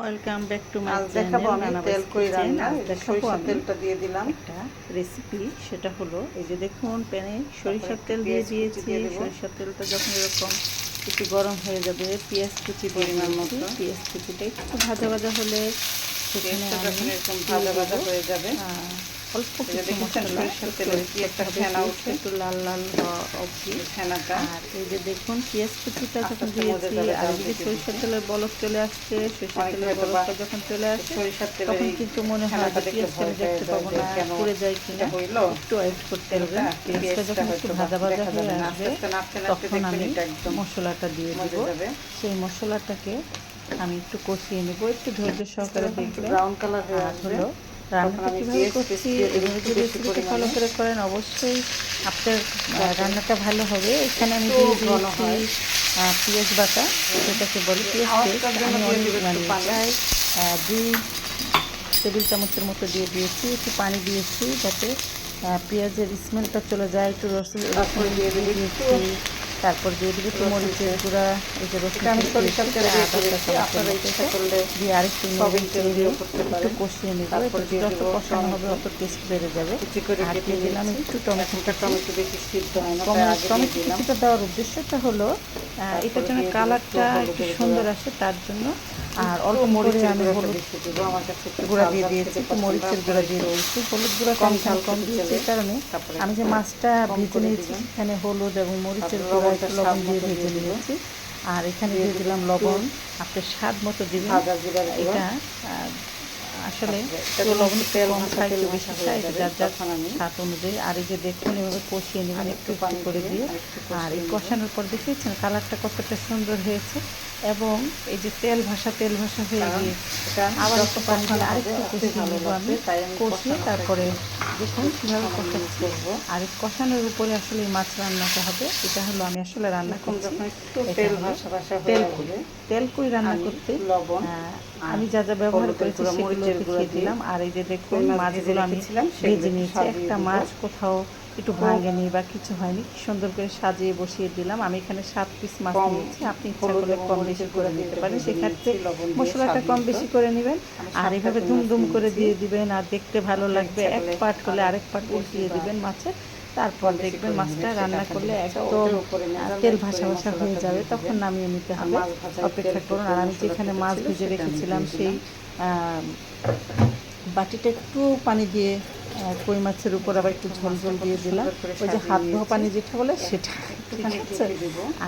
Welcome back to my দেখাবো আমি তেল কই রান্না। সরিষা তেলটা দিয়ে দিলাম। একটা রেসিপি সেটা হলো এই যে দেখুন প্যানে সরিষার তেল দিয়ে দিয়েছি। সরিষার তেলটা যখন এরকম একটু গরম হয়ে যাবে পেঁয়াজ কুচি পরিমাণ মতো। পেঁয়াজ কুচিটা একটু ভাজা ভাজা হলে সেখানে এরকম ভাজা ভাজা হয়ে যাবে। হ্যাঁ। অল্প দেখুন যখন দিয়েছি আর সরিষার তেলের বলক চলে আসছে সরিষার তেলের বলকটা যখন চলে আসছে তখন কিন্তু মনে হয় যায় কিনা একটু করতে হবে। পেঁয়াজটা যখন একটু ভাজা ভাজা হয়ে আসবে তখন আমি মশলাটা দিয়ে দেব। সেই মশলাটাকে আমি একটু কষিয়ে নেব একটু ধৈর্য সহকারে দেখলে ব্রাউন কালার হলো রান্নাটা কীভাবে করছি এভাবে যদি রেসিপিটা ফলো করে করেন অবশ্যই আপনার রান্নাটা ভালো হবে। এখানে আমি দিয়েছি পেঁয়াজ বাটা। সেটাকে বলি পেঁয়াজ মানে পাতায় দুই টেবিল চামচের মতো দিয়ে দিয়েছি। একটু পানি দিয়েছি যাতে পেঁয়াজের স্মেলটা চলে যায়। একটু রসুন দিয়ে দিয়েছি। তারপর দিয়ে দিবি একটু মরিচের গুঁড়া এই যে রসুন দিয়ে আর একটু একটু কষিয়ে যত কষানো হবে অত টেস্ট বেড়ে যাবে। দিয়ে দিলাম একটু টমেটো বেশি সিদ্ধ হয় না টমেটো কিছুটা দেওয়ার উদ্দেশ্যটা হলো এটার জন্য কালারটা একটু সুন্দর আসে তার জন্য আর অল্প মরিচ আমি গুঁড়া দিয়ে দিয়েছি একটু মরিচের গুঁড়া দিয়ে দিয়েছি হলুদ গুঁড়া কম ঝাল কম দিয়েছি এই কারণে আমি যে মাছটা ভেজে নিয়েছি এখানে হলুদ এবং মরিচের গুঁড়া লবণ দিয়ে ভেজে নিয়েছি। আর এখানে দিয়ে দিলাম লবণ আপনার স্বাদ মতো দিবেন। এটা আসলে লবণ তেল অনুসারে বেশি যার যার স্বাদ অনুযায়ী। আর এই যে দেখুন এভাবে কষিয়ে নেবেন একটু করে দিয়ে আর এই কষানোর পর দেখিয়েছেন কালারটা কতটা সুন্দর হয়েছে? এবং এই যে তেল ভাষা তেল ভাষা হয়ে গিয়ে আবার একটু পানি দিয়ে আরেকটু কষে নেব আমি কষিয়ে তারপরে দেখুন কীভাবে কষাচ্ছি। আর কষানোর উপরে আসলে মাছ রান্নাটা হবে এটা হলো আমি আসলে রান্না করছি। তেল তেল তেল কই রান্না করতে লবণ হ্যাঁ, আমি যা যা ব্যবহার করেছি সেগুলো দেখিয়ে দিলাম। আর এই যে দেখুন মাছগুলো আমি ভেজে নিয়েছি। একটা মাছ কোথাও একটু ভাঙেনি বা কিছু হয়নি। সুন্দর করে সাজিয়ে বসিয়ে দিলাম। আমি এখানে সাত পিস মাছ নিয়েছি। আপনি ইচ্ছা করলে কম বেশি করে দিতে পারেন। সেক্ষেত্রে মশলাটা কম বেশি করে নেবেন। আর এভাবে ধুমধুম করে দিয়ে দিবেন আর দেখতে ভালো লাগবে। এক পাট হলে আরেক পাট উঠিয়ে দিবেন মাছের। তারপর দেখবেন মাছটা রান্না করলে একদম তেল ভাসা ভাসা হয়ে যাবে। তখন নামিয়ে নিতে হবে। অপেক্ষা করুন। আর আমি যেখানে মাছ ভেজে রেখেছিলাম সেই বাটিটা একটু পানি দিয়ে কই মাছের উপর আবার একটু ঝোল ঝোল দিয়ে দিলাম। ওই যে হাত ধোয়া পানি যেটা বলে সেটা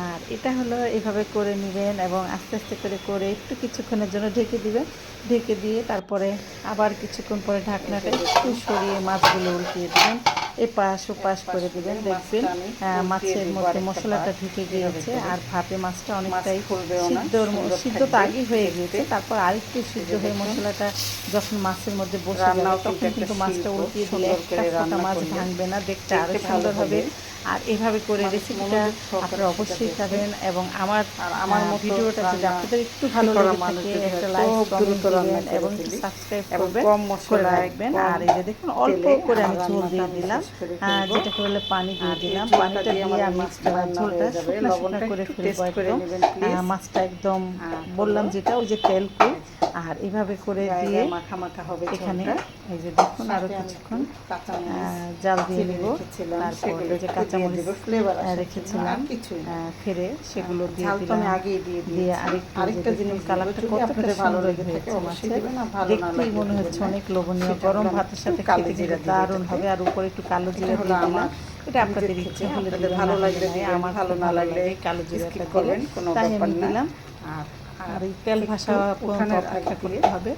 আর এটা হলো এভাবে করে নেবেন এবং আস্তে আস্তে করে করে একটু কিছুক্ষণের জন্য ঢেকে দিবেন। ঢেকে দিয়ে তারপরে আবার কিছুক্ষণ পরে ঢাকনাটা একটু সরিয়ে মাছগুলো উল্টিয়ে দেবেন। এই পাশ ও পাশ করে দেবেন দেখবেন মাছের মধ্যে মশলাটা ঢুকে গিয়েছে আর ভাপে মাছটা অনেকটাই সিদ্ধর সিদ্ধ তো আগেই হয়ে গিয়েছে তারপর আরেকটু সিদ্ধ হয়ে মশলাটা যখন মাছের মধ্যে বসে তখন কিন্তু মাছটা উল্টিয়ে দিলে একটা মাছ ভাঙবে না দেখতে আরও সুন্দর হবে। আর এভাবে করে রেসিপিটা আপনারা অবশ্যই খাবেন এবং আমার আমার ভিডিওটা যদি আপনাদের একটু ভালো লাগে তাহলে একটা লাইক করুন দিবেন এবং সাবস্ক্রাইব করবেন কম মশলা রাখবেন। আর এই যে দেখুন অল্প করে আমি ঝোল দিয়ে দিলাম। হ্যাঁ, যেটা করলে পানি দিয়ে দিলাম। পানিটা দিয়ে আমি ঝোলটা শুকনো শুকনো করে টেস্ট ফেলব একদম। হ্যাঁ, মাছটা একদম বললাম যেটা ওই যে তেল আর এভাবে করে দিয়ে মাখা মাখা হবে এখানে এই যে দেখুন আরও কিছুক্ষণ জাল দিয়ে নেব। তারপর যে কাঁচা কাঁচামরিচ রেখেছিলাম। হ্যাঁ, হ্যাঁ, ফেরে সেগুলো দিয়ে দিলাম। দিয়ে দিয়ে আরেকটু আরেকটা জিনিস কালারটা ভালো হয়েছে। মাছের দেখতেই মনে হচ্ছে অনেক লোভনীয়। গরম ভাতের সাথে খেতে জিরা দারুণ হবে। আর উপরে একটু কালো জিরা দিয়ে দিলাম। এটা আপনাদের ইচ্ছে ভালো লাগবে আমার ভালো না লাগলে কালো জিরাটা দিবেন কোনো ব্যাপার দিলাম। আর আর এই তেল ভাষা পর্যন্ত অপেক্ষা করতে হবে।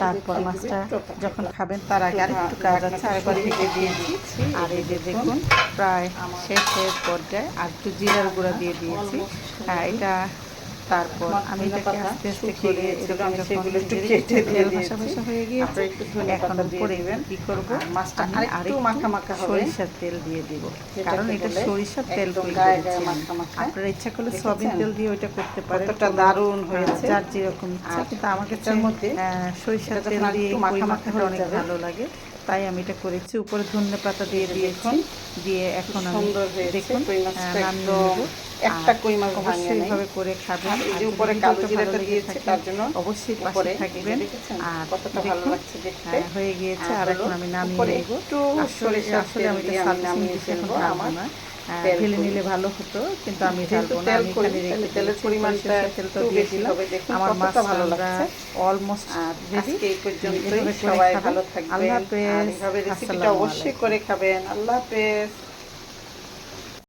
তারপর মাছটা যখন খাবেন তার আগে আর একটু কাজ আছে আরেকবার ভেজে দিয়েছি আর এই যে দেখুন প্রায় শেষের পর্যায়ে আর একটু জিরার গুঁড়া দিয়ে দিয়েছি। হ্যাঁ, এটা তারপর আমি এটাকে আস্তে আস্তে করে এরকম সেগুলো একটু কেটে দিয়ে পাশাপাশি হয়ে গিয়েছে। এখন করে কি করব? মাছটা আরেকটু মাখা মাখা সরিষার তেল দিয়ে দিব। কারণ এটা সরিষার তেল আপনারা ইচ্ছা করলে সয়াবিন তেল দিয়ে ওইটা করতে পারে কতটা দারুণ হয়েছে। যার যেরকম ইচ্ছা। কিন্তু আমাকে তার মধ্যে সরিষার তেল দিয়ে মাখা মাখা হলে অনেক ভালো লাগে। তাই আমি এটা করেছি। উপরে ধনে পাতা দিয়ে দিয়েছি। দিয়ে এখন আমি দেখুন নামিয়ে একটা কই মাছ অবশ্যই এইভাবে করে খাবেন। এই যে উপরে কালো জিরাটা দিয়েছে তার জন্য অবশ্যই পাশে থাকবেন আর কতটা ভালো লাগছে দেখতে। হ্যাঁ, হয়ে গিয়েছে। আর এখন আমি নামিয়ে নেব। একটু আসলে আসলে আমি এটা নামিয়ে ফেলব আমার ঢেলে করি। নিলে ভালো হতো কিন্তু আমি ঢালবো না। আমি এখানে রেখে তেলের পরিমাণটা হবে, দেখুন আমার ভালো লাগছে। অলমোস্ট রেডি এই সবাই ভালো থাকবেন। আল্লাহ হাফেজ। এইভাবে রেসিপিটা অবশ্যই করে খাবেন। আল্লাহ হাফেজ।